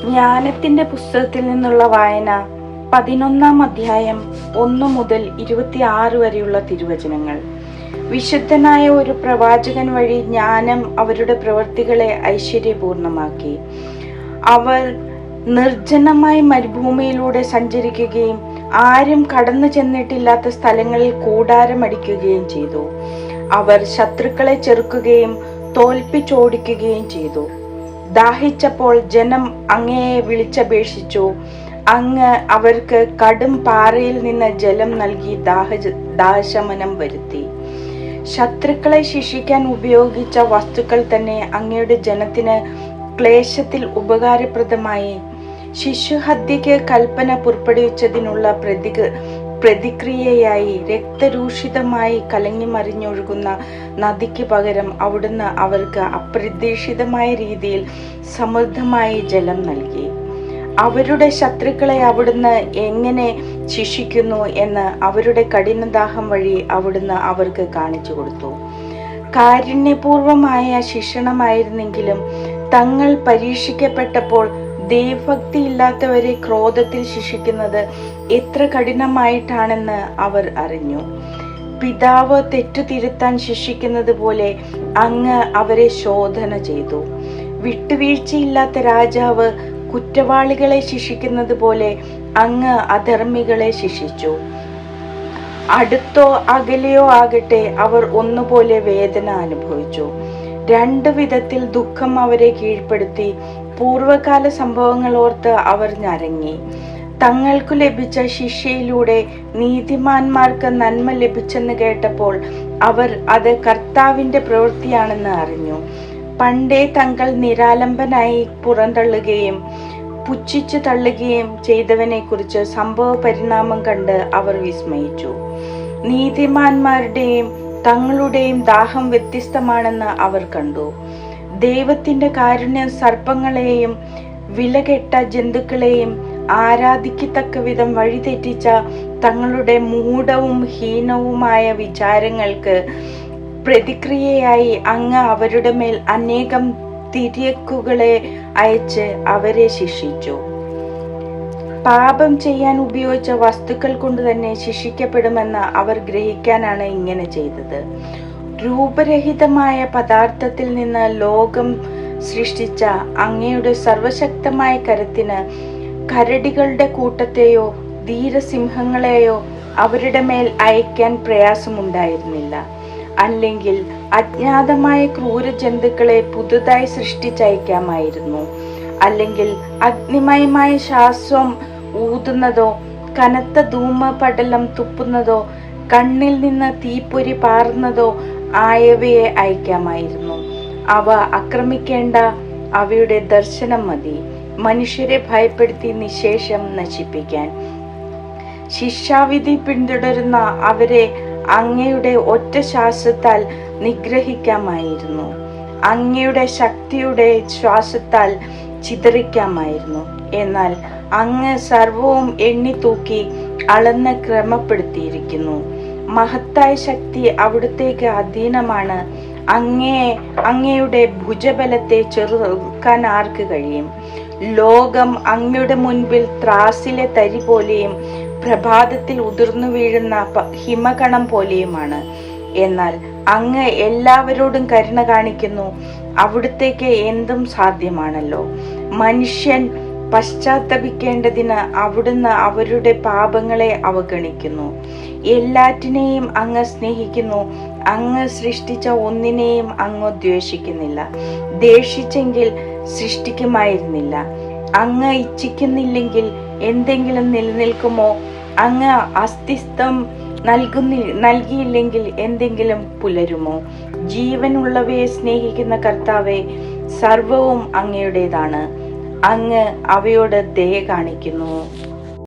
ജ്ഞാനത്തിന്റെ പുസ്തകത്തിൽ നിന്നുള്ള വായന പതിനൊന്നാം അധ്യായം ഒന്ന് മുതൽ ഇരുപത്തിയാറ് വരെയുള്ള തിരുവചനങ്ങൾ. വിശുദ്ധനായ ഒരു പ്രവാചകൻ വഴി ജ്ഞാനം അവരുടെ പ്രവൃത്തികളെ ഐശ്വര്യപൂർണമാക്കി. അവർ നിർജനമായി മരുഭൂമിയിലൂടെ സഞ്ചരിക്കുകയും ആരും കടന്നു ചെന്നിട്ടില്ലാത്ത സ്ഥലങ്ങളിൽ കൂടാരമടിക്കുകയും ചെയ്തു. അവർ ശത്രുക്കളെ ചെറുക്കുകയും തോൽപ്പിച്ചോടിക്കുകയും ചെയ്തു. ദാഹിച്ചപ്പോൾ ജനം അങ്ങയെ വിളിച്ചപേക്ഷിച്ചു. അങ്ങ് അവർക്ക് കടും പാറയിൽ നിന്ന് ജലം നൽകി ദാഹ ദാഹശമനം വരുത്തി. ശത്രുക്കളെ ശിക്ഷിക്കാൻ ഉപയോഗിച്ച വസ്തുക്കൾ തന്നെ അങ്ങയുടെ ജനത്തിന് ക്ലേശത്തിൽ ഉപകാരപ്രദമായി. ശിശുഹത്യക്ക് കൽപ്പന പുറപ്പെടുവിച്ചതിനുള്ള പ്രതിക പ്രതിക്രിയയായി രക്തരൂഷിതമായി കലങ്ങിമറിഞ്ഞൊഴുകുന്ന നദിക്ക് പകരം അവിടുന്ന് അവർക്ക് അപ്രതീക്ഷിതമായ രീതിയിൽ സമൃദ്ധമായി ജലം നൽകി. അവരുടെ ശത്രുക്കളെ അവിടുന്ന് എങ്ങനെ ശിക്ഷിക്കുന്നു എന്ന് അവരുടെ കഠിനദാഹം വഴി അവിടുന്ന് അവർക്ക് കാണിച്ചു കൊടുത്തു. കാരുണ്യപൂർവമായ ശിക്ഷണമായിരുന്നെങ്കിലും തങ്ങൾ പരീക്ഷിക്കപ്പെട്ടപ്പോൾ ദൈവഭക്തി ഇല്ലാത്തവരെ ക്രോധത്തിൽ ശിക്ഷിക്കുന്നത് എത്ര കഠിനമായിട്ടാണെന്ന് അവർ അറിഞ്ഞു. പിതാവ് തെറ്റു തിരുത്താൻ ശിക്ഷിക്കുന്നത് പോലെ അങ്ങ് അവരെ ശോധന ചെയ്തു. വിട്ടുവീഴ്ചയില്ലാത്ത രാജാവ് കുറ്റവാളികളെ ശിക്ഷിക്കുന്നത് പോലെ അങ്ങ് അധർമ്മികളെ ശിക്ഷിച്ചു. അടുത്തോ അകലെയോ ആകട്ടെ അവർ ഒന്നുപോലെ വേദന അനുഭവിച്ചു. രണ്ട് വിധത്തിൽ ദുഃഖം അവരെ കീഴ്പ്പെടുത്തി പൂർവകാല സംഭവങ്ങൾ ഓർത്ത് അവർ ഞരങ്ങി. തങ്ങൾക്കു ലഭിച്ച ശിക്ഷയിലൂടെ നീതിമാന്മാർക്ക് നന്മ ലഭിച്ചെന്ന് കേട്ടപ്പോൾ അവർ അത് കർത്താവിന്റെ പ്രവൃത്തിയാണെന്ന് അറിഞ്ഞു. പണ്ടേ തങ്ങൾ നിരാലംബനായി പുറന്തള്ളുകയും പുച്ഛിച്ചു തള്ളുകയും ചെയ്തവനെ കുറിച്ച് സംഭവ പരിണാമം കണ്ട് അവർ വിസ്മയിച്ചു. നീതിമാന്മാരുടെയും തങ്ങളുടെയും ദാഹം വ്യത്യസ്തമാണെന്ന് അവർ കണ്ടു. ദൈവത്തിന്റെ കാരുണ്യം സർപ്പങ്ങളെയും വിലകെട്ട ജന്തുക്കളെയും ആരാധിക്കത്തക്ക വിധം വഴിതെറ്റിച്ച തങ്ങളുടെ മൂഢവും ഹീനവുമായ വിചാരങ്ങൾക്ക് പ്രതിക്രിയയായി അങ്ങ് അവരുടെ മേൽ അനേകം തിരിയക്കുകളെ അയച്ച് അവരെ ശിക്ഷിച്ചു. പാപം ചെയ്യാൻ ഉപയോഗിച്ച വസ്തുക്കൾ കൊണ്ട് തന്നെ ശിക്ഷിക്കപ്പെടുമെന്ന് അവർ ഗ്രഹിക്കാനാണ് ഇങ്ങനെ ചെയ്തത്. രൂപരഹിതമായ പദാർത്ഥത്തിൽ നിന്ന് ലോകം സൃഷ്ടിച്ച അങ്ങയുടെ സർവശക്തമായ കരത്തിന് കരടികളുടെ കൂട്ടത്തെയോ ധീരസിംഹങ്ങളെയോ അവരുടെ മേൽ അയക്കാൻ പ്രയാസമുണ്ടായിരുന്നില്ല. അല്ലെങ്കിൽ അജ്ഞാതമായ ക്രൂരജന്തുക്കളെ പുതുതായി സൃഷ്ടിച്ചയക്കാമായിരുന്നു. അല്ലെങ്കിൽ അഗ്നിമയമായ ശ്വാസം ഊതുന്നതോ കനത്ത ധൂമപടലം തുപ്പുന്നതോ കണ്ണിൽ നിന്ന് തീപ്പൊരി പാർന്നതോ ആയവയെ അയക്കാമായിരുന്നു. അവ ആക്രമിക്കേണ്ട അവയുടെ ദർശനം മതി. മനുഷ്യരെ ഭയപ്പെടുത്തി നിശേഷം നശിപ്പിക്കാൻ. ശിക്ഷാവിധി പിന്തുടരുന്ന അവരെ അങ്ങയുടെ ഒറ്റ ശ്വാസത്താൽ നിഗ്രഹിക്കാമായിരുന്നു. അങ്ങയുടെ ശക്തിയുടെ ശ്വാസത്താൽ ചിതറിക്കാമായിരുന്നു. എന്നാൽ അങ്ങ് സർവവും എണ്ണി തൂക്കി അളന്ന് ക്രമപ്പെടുത്തിയിരിക്കുന്നു. മഹത്തായ ശക്തി അവിടുത്തേക്ക് അധീനമാണ്. അങ്ങേ അങ്ങയുടെ ഭുജബലത്തെ ചെറുക്കാൻ ആർക്ക് കഴിയും? ലോകം അങ്ങയുടെ മുൻപിൽ ത്രാസിലെ തരി പോലെയും പ്രഭാതത്തിൽ ഉതിർന്നു വീഴുന്ന ഹിമകണം പോലെയുമാണ്. എന്നാൽ അങ്ങ് എല്ലാവരോടും കരുണ കാണിക്കുന്നു. അവിടുത്തേക്ക് എന്തും സാധ്യമാണല്ലോ. മനുഷ്യൻ പശ്ചാത്തപിക്കേണ്ടതിന് അവിടുന്ന് അവരുടെ പാപങ്ങളെ അവഗണിക്കുന്നു. എല്ലാറ്റിനെയും അങ്ങ് സ്നേഹിക്കുന്നു. അങ്ങ് സൃഷ്ടിച്ച ഒന്നിനെയും അങ്ങ് ദ്വേഷിക്കുന്നില്ല. ദേഷിച്ചെങ്കിൽ സൃഷ്ടിക്കുമായിരുന്നില്ല. അങ്ങ് ഇച്ഛിക്കുന്നില്ലെങ്കിൽ എന്തെങ്കിലും നിലനിൽക്കുമോ? അങ്ങ് അസ്തിത്വം നൽകുന്നി നൽകിയില്ലെങ്കിൽ എന്തെങ്കിലും പുലരുമോ? ജീവനുള്ളവയെ സ്നേഹിക്കുന്ന കർത്താവെ സർവവും അങ്ങയുടേതാണ്. അങ്ങ് അവയോട് ദയ കാണിക്കുന്നു.